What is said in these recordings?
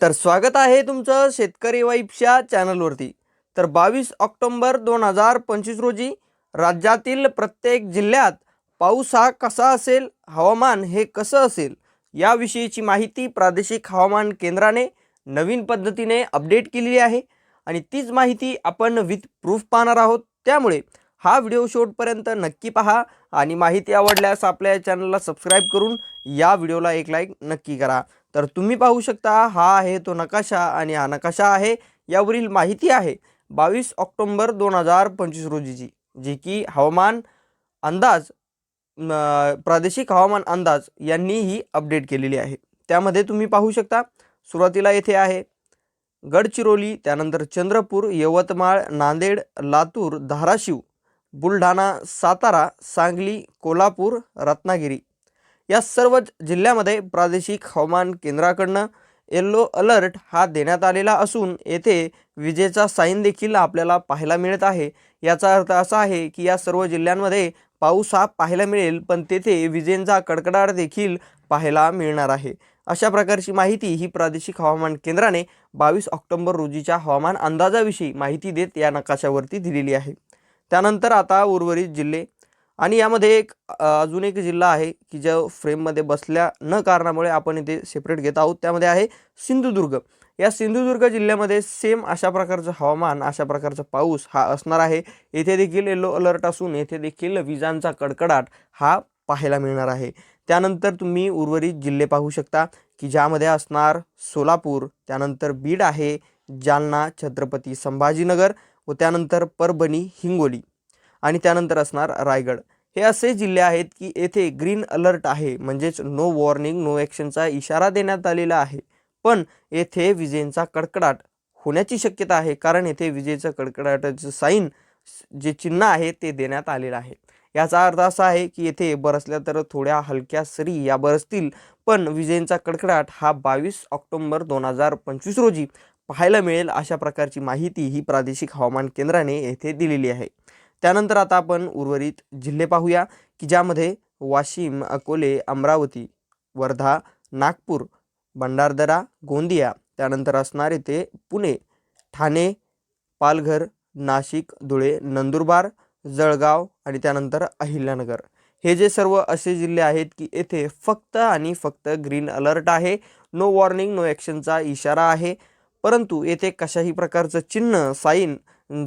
तर स्वागत आहे तुमचं शेतकरी वाईफच्या चॅनलवरती. तर बावीस ऑक्टोंबर दोन हजार पंचवीस रोजी राज्यातील प्रत्येक जिल्ह्यात पाऊस हा कसा असेल हवामान हे कसं असेल याविषयीची माहिती प्रादेशिक हवामान केंद्राने नवीन पद्धतीने अपडेट केलेली आहे आणि तीच माहिती आपण विथ प्रूफ पाहणार आहोत. त्यामुळे हा व्हिडिओ शेवटपर्यंत नक्की पहा आणि माहिती आवडल्यास आपल्या चॅनलला सबस्क्राईब करून या व्हिडिओला एक लाईक नक्की करा. तर तुम्ही पाहू शकता हा आहे तो नकाशा आणि हा नकाशा आहे यावरील माहिती आहे. बावीस ऑक्टोंबर दोन हजार पंचवीस रोजीची जी की हवामान अंदाज प्रादेशिक हवामान अंदाज यांनी ही अपडेट केलेली आहे. त्यामध्ये तुम्ही पाहू शकता सुरुवातीला येथे आहे गडचिरोली त्यानंतर चंद्रपूर यवतमाळ नांदेड लातूर धाराशिव बुलढाणा सातारा सांगली कोल्हापूर रत्नागिरी. या सर्व जिल्ह्यामध्ये प्रादेशिक हवामान केंद्राकडनं येल्लो अलर्ट हा देण्यात आलेला असून येथे विजेचा साईन देखील आपल्याला पाहायला मिळत आहे. याचा अर्थ असा आहे की या सर्व जिल्ह्यांमध्ये पाऊस हा पाहायला मिळेल पण तेथे विजेंचा कडकडाट देखील पाहायला मिळणार आहे. अशा प्रकारची माहिती ही प्रादेशिक हवामान केंद्राने बावीस ऑक्टोंबर रोजीच्या हवामान अंदाजाविषयी माहिती देत या नकाशावरती दिलेली आहे. त्यानंतर आता उर्वरित जिल्हे आणि यामध्ये एक अजून एक जिल्हा आहे की ज्या फ्रेममध्ये बसल्या न कारणामुळे आपण इथे सेपरेट घेत आहोत. त्यामध्ये आहे सिंधुदुर्ग. या सिंधुदुर्ग जिल्ह्यामध्ये सेम अशा प्रकारचं हवामान अशा प्रकारचा पाऊस हा असणार आहे. येथे देखील येलो अलर्ट असून येथे देखील विजांचा कडकडाट हा पाहायला मिळणार आहे. त्यानंतर तुम्ही उर्वरित जिल्हे पाहू शकता की ज्यामध्ये असणार सोलापूर त्यानंतर बीड आहे जालना छत्रपती संभाजीनगर व त्यानंतर परभणी हिंगोली. आणि त्यानंतर असणार रायगड. हे असे जिल्हे आहेत की येथे ग्रीन अलर्ट आहे म्हणजेच नो वॉर्निंग नो ॲक्शनचा इशारा देण्यात आलेला आहे. पण येथे विजेंचा कडकडाट होण्याची शक्यता आहे कारण येथे विजेचं कडकडाटाचं साईन जे चिन्ह आहे ते देण्यात आलेलं आहे. याचा अर्थ असा आहे की येथे बरसल्या तर थोड्या हलक्या सरी या बरसतील पण विजेंचा कडकडाट हा बावीस ऑक्टोंबर दोन हजार पंचवीस रोजी पाहायला मिळेल अशा प्रकारची माहिती ही प्रादेशिक हवामान केंद्राने येथे दिलेली आहे. त्यानंतर आता आपण उर्वरित जिल्हे पाहूया की ज्यामध्ये वाशिम अकोले अमरावती वर्धा नागपूर भंडारदरा गोंदिया त्यानंतर असणार येथे पुणे ठाणे पालघर नाशिक धुळे नंदुरबार जळगाव आणि त्यानंतर अहिल्यानगर. हे जे सर्व असे जिल्हे आहेत की येथे फक्त आणि फक्त ग्रीन अलर्ट आहे नो वॉर्निंग नो ॲक्शनचा इशारा आहे परंतु येथे कशाही प्रकारचं चिन्ह साईन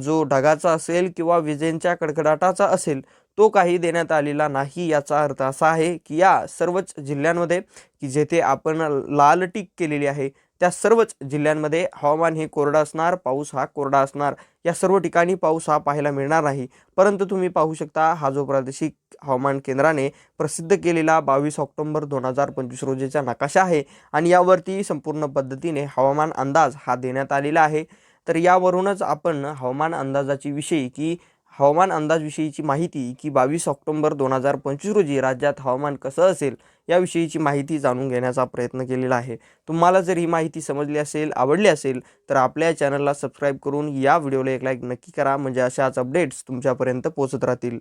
जो ढगाचा असेल किंवा विजेंच्या कडकडाटाचा असेल तो काही देण्यात आलेला नाही याचा अर्थ असा आहे की या सर्वच जिल्ह्यांमध्ये की जेथे आपण लाल टीक केलेली आहे त्या सर्वच जिल्ह्यांमध्ये हवामान हे कोरडं असणार पाऊस हा कोरडा असणार. या सर्व ठिकाणी पाऊस हा पाहायला मिळणार नाही. परंतु तुम्ही पाहू शकता हा जो प्रादेशिक हवामान केंद्राने प्रसिद्ध केलेला बावीस ऑक्टोंबर दोन हजार पंचवीस रोजीचा नकाशा आहे आणि यावरती संपूर्ण पद्धतीने हवामान अंदाज हा देण्यात आलेला आहे. तर यावरूनच आपण हवामान अंदाजाची विषयी की हवामान अंदाजविषयीची माहिती की बावीस ऑक्टोंबर दोन हजार पंचवीस रोजी राज्यात हवामान कसं असेल याविषयीची माहिती जाणून घेण्याचा प्रयत्न केलेला आहे. तुम्हाला जर ही माहिती समजली असेल आवडली असेल तर आपल्या चॅनलला सबस्क्राईब करून या व्हिडिओला एक लाईक नक्की करा. म्हणजे अशाच अपडेट्स तुमच्यापर्यंत पोहोचत राहतील.